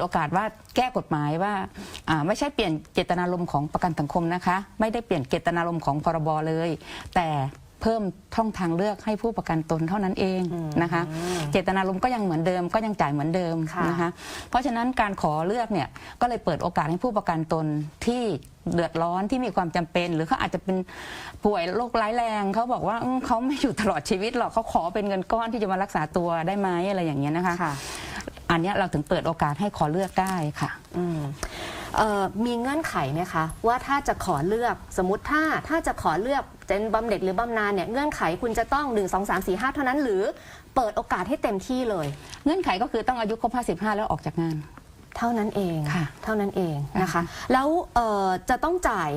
โอกาสว่าแก้กฎหมายว่าอ่าไม่ใช่เปลี่ยนเจตนารมณ์ของประกันสังคมนะคะ ไม่ได้เปลี่ยนเจตนารมณ์ของพรบเลย แต่เพิ่มช่องทางเลือกให้ผู้ประกันตนเท่านั้นเองนะคะ เจตนารมณ์ก็ยังเหมือนเดิมก็ยังจ่ายเหมือนเดิมค่ะนะคะเพราะฉะนั้นการขอเลือกเนี่ยก็เลยเปิดโอกาสให้ผู้ประกันตนที่เดือดร้อนที่มีความจำเป็น หรือเขาอาจจะเป็นป่วยโรคร้ายแรงเขาบอกว่าอืมเขาไม่อยู่ตลอดชีวิตหรอกเขาขอเป็นเงินก้อนที่จะมารักษาตัวได้ไหมอะไรอย่างเงี้ยนะคะค่ะ อันเนี้ยเราถึงเปิดโอกาสให้ขอเลือกได้ค่ะอืมเอ่อมีเงื่อนไขไหมคะ ว่าถ้าจะขอเลือกสมมติถ้าถ้าจะขอเลือกเป็นบำเหน็จหรือบำนาญเนี่ยเงื่อนไขคุณจะต้อง 1 2 3 4 5 เท่านั้นหรือเปิดโอกาสให้เต็มที่เลย เงื่อนไขก็คือต้องอายุครบ55 แล้วออกจากงาน เท่านั้นเองค่ะเท่านั้นเองนะคะ แล้วเอ่อจะต้องจ่าย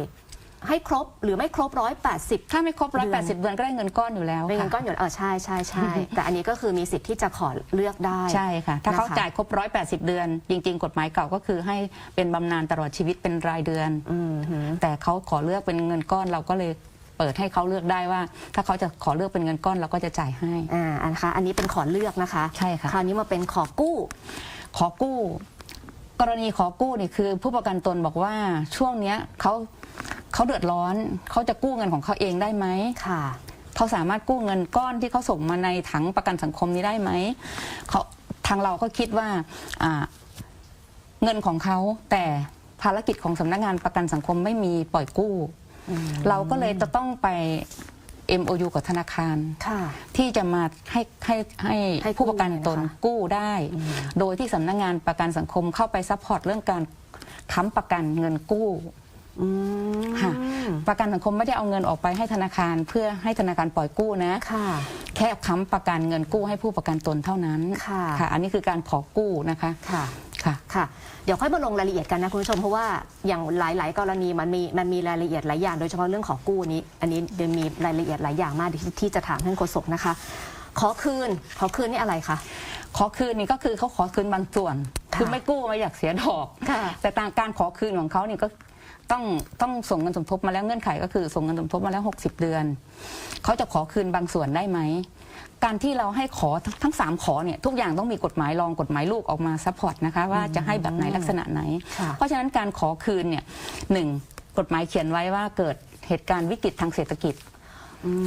ให้ครบหรือไม่ครบร้อยแปดสิบถ้าไม่ครบเดือน180 เดือนก็ได้เงินก้อนอยู่แล้วเป็นเงินค่ะก้อนหยดเออใช่ใช่ใช่แต่อันนี้ก็คือมีสิทธิ์ที่จะขอเลือกได้ใช่ค่ะ ถ้าเขานะคะจ่ายครบ 180 เดือน จริง ๆ กฎหมายเก่าก็คือให้เป็นบำนาญตลอดชีวิตเป็นรายเดือนอืมหือแต่เขาขอเลือกเป็นเงินก้อนเราก็เลยเปิดให้เขาเลือกได้ว่า ถ้าเขาจะขอเลือกเป็นเงินก้อนเราก็จะจ่ายให้อ่าอันนะคะ อันนี้เป็นขอเลือกนะคะ ใช่ค่ะ คราวนี้มาเป็นขอกู้ ขอกู้ กรณีขอกู้นี่คือ ผู้ประกันตนบอกว่าช่วงเนี้ยเขา เขาเดือดร้อนเขาจะกู้เงินของเขาเองได้ไหมค่ะเขาสามารถกู้เงินก้อนที่เขาส่งมาในถังประกันสังคมนี้ได้ไหมเขาทางเราก็คิดว่าอ่าเงินของเขาแต่ภารกิจของสำนักงานประกันสังคมไม่มีปล่อยกู้ เราก็เลยจะต้องไป MOU กับธนาคารค่ะที่จะมาให้ให้ให้ให้กู้ผู้ประกันตนเลยนะคะกู้ได้ โดยที่สำนักงานประกันสังคมเข้าไปซัพพอร์ตเรื่องการค้ำประกันเงินกู้ อืมค่ะประกันสังคมไม่ได้เอาเงินออกไปให้ธนาคาร เพื่อให้ธนาคารปล่อยกู้นะ ค่ะ แค่ค้ำประกันเงินกู้ให้ผู้ประกันตนเท่านั้นค่ะ อันนี้คือการขอกู้นะคะ ค่ะ ค่ะ ค่ะ เดี๋ยวค่อยมาลงรายละเอียดกันนะคุณผู้ชมเพราะว่าอย่างหลาย ๆ กรณีมันมีมันมีรายละเอียดหลายอย่าง โดยเฉพาะเรื่องของกู้นี้ อันนี้เดี๋ยวมีรายละเอียดหลายอย่างมากที่ที่จะถามท่านโฆษกนะคะ ขอคืน ขอคืนนี่อะไรคะ ขอคืนนี่ก็คือเขาขอคืนบางส่วน ค่ะคือไม่กู้ไม่อยากเสียดอกค่ะแต่ตามการขอคืนของเขานี่ก็ต้องต้องส่งเงินสมทบมาแล้วเงื่อนไขก็คือส่งเงินสมทบมาแล้ว 60 เดือน เขาจะขอคืนบางส่วนได้ไหม การที่เราให้ขอทั้งทั้งสามขอเนี่ยทุกอย่างต้องมีกฎหมายรองกฎหมายลูกออกมาซัพพอร์ตนะคะว่าจะให้แบบไหนลักษณะไหนค่ะเพราะฉะนั้นการขอคืนเนี่ยหนึ่งกฎหมายเขียนไว้ว่าเกิดเหตุการณ์วิกฤตทางเศรษฐกิจ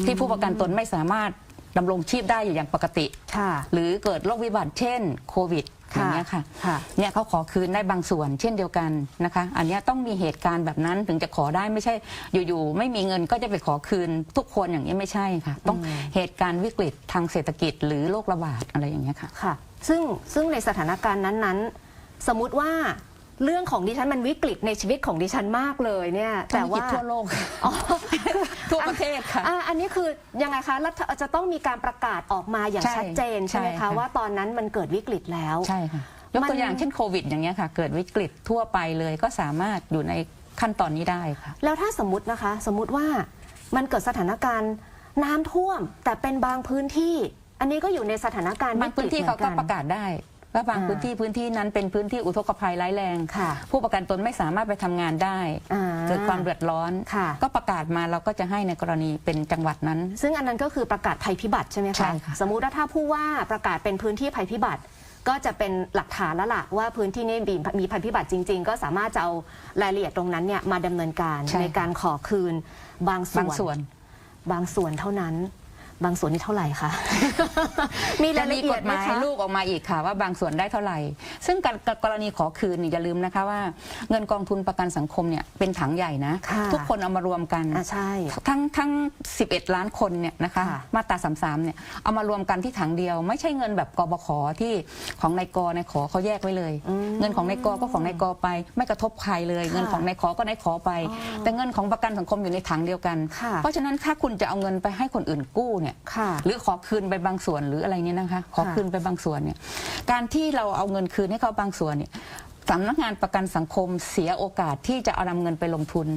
ที่ผู้ประกันตนไม่สามารถดำรงชีพได้อยู่อย่างปกติค่ะหรือเกิดโรควิบัติเช่นโควิด อค่ะย่างเงี้ยค่ะค่ะเนี่ยเขาขอคืนได้บางส่วน เช่นเดียวกันนะคะ อันเนี้ยต้องมีเหตุการณ์แบบนั้นถึงจะขอได้ไม่ใช่ อยู่ๆไม่มีเงินก็จะไปขอคืนทุกคนอย่างนี้ยไม่ใช่ค่ะ ต้องเหตุการณ์วิกฤตทางเศรษฐกิจหรือโรคระบาดอะไรอย่างเงี้ยค่ะค่ะ ซึ่งซึ่งในสถานการณ์นั้นๆ สมมุติว่า เรื่องของดิฉันมันวิกฤตในชีวิตของดิฉันมากเลยเนี่ยแต่แต่ว่าว่าทั่วโลกอ๋อทั่วประเทศค่ะอ่อันนี้คือยังไงคะรัฐจะต้องมีการประกาศออกมาอย่างใช่ชัดเจนใช่ไหมใช่คะค่ะว่าตอนนั้นมันเกิดวิกฤตแล้วใช่ค่ะยกมันตัวอย่างเช่นโควิดอย่างเงี้ยค่ะ เกิดวิกฤตทั่วไปเลยก็สามารถอยู่ในขั้นตอนนี้ได้ค่ะ แล้วถ้าสมมตินะคะ สมมุติว่ามันเกิดสถานการณ์น้ำท่วม แต่เป็นบางพื้นที่ อันนี้ก็อยู่ในสถานการณ์บางพื้นที่เขาก็ประกาศได้ ว่าบางอ่าพื้นที่พื้นที่นั้นเป็นพื้นที่อุทกภัยร้ายแรงค่ะ ผู้ประกันตนไม่สามารถไปทำงานได้อ่าเกิดความเดือดร้อนค่ะก็ประกาศมาเราก็จะให้ในกรณีเป็นจังหวัดนั้น ซึ่งอันนั้นก็คือประกาศภัยพิบัติใช่ไหมใช่คะค่ะสมมุติว่าถ้าผู้ว่าประกาศเป็นพื้นที่ภัยพิบัติก็จะเป็นหลักฐานแล้วล่ะว่าพื้นที่นี้มีมีภัยพิบัติจริง ๆ ก็สามารถจะเอารายละเอียดตรงนั้นเนี่ยมาดำเนินการใช่ในการขอคืนบางส่บางวนส่วนบางส่วนเท่านั้น บางส่วนนี่เท่าไหร่คะ มีจะรายมีละเอีกยดฎไหหมมายคะ ลูกออกมาอีกค่ะ ว่าบางส่วนได้เท่าไหร่ ซึ่งการกรณีขอคืนนี่อย่าลืมนะคะว่าเงินกองทุนประกันสังคมเนี่ยเป็นถังใหญ่นะ ค่ะทุกคนเอามารวมกันอ่าใช่ทั้งทั้ง 11 ล้านคนเนี่ยนะคะค่ะ มาตรา33เนี่ยเอามารวมกันที่ถังเดียว ไม่ใช่เงินแบบกบขที่ของนายกนายขอเขาแยกไว้เลย เงินของนายกก็ของนายกไป ไม่กระทบใครเลยค่ะเงินของนายขอก็นายขอไปอ๋อแต่เงินของประกันสังคมอยู่ในถังเดียวกัน ค่ะ เพราะฉะนั้นถ้าคุณจะเอาเงินไปให้คนอื่นกู้เนี่ยค่ะหรือขอคืนไปบางส่วนหรืออะไรเนี่ยนะคะ ขอค่ะคืนไปบางส่วนเนี่ยการที่เราเอาเงินคืนให้เขาบางส่วนเนี่ยสำนักงานประกันสังคมเสียโอกาสที่จะเอานำเงินไปลงทุน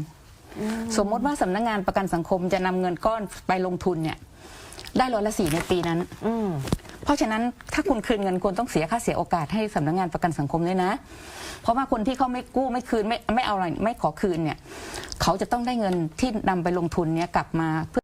สมมติว่าสำนักงานประกันสังคมจะนำเงินก้อนไปลงทุนเนี่ยได้ร้อยละสี่ในปีนั้นอืมเพราะฉะนั้นถ้าคุณคืนเงินคุณต้องเสียค่าเสียโอกาสให้สำนักงานประกันสังคมด้วยนะ เพราะว่าคนที่เขาไม่กู้ไม่คืนไม่ไม่เอาอะไรไม่ขอคืนเนี่ย เขาจะต้องได้เงินที่นำไปลงทุนเนี่ยกลับมาเพื่อ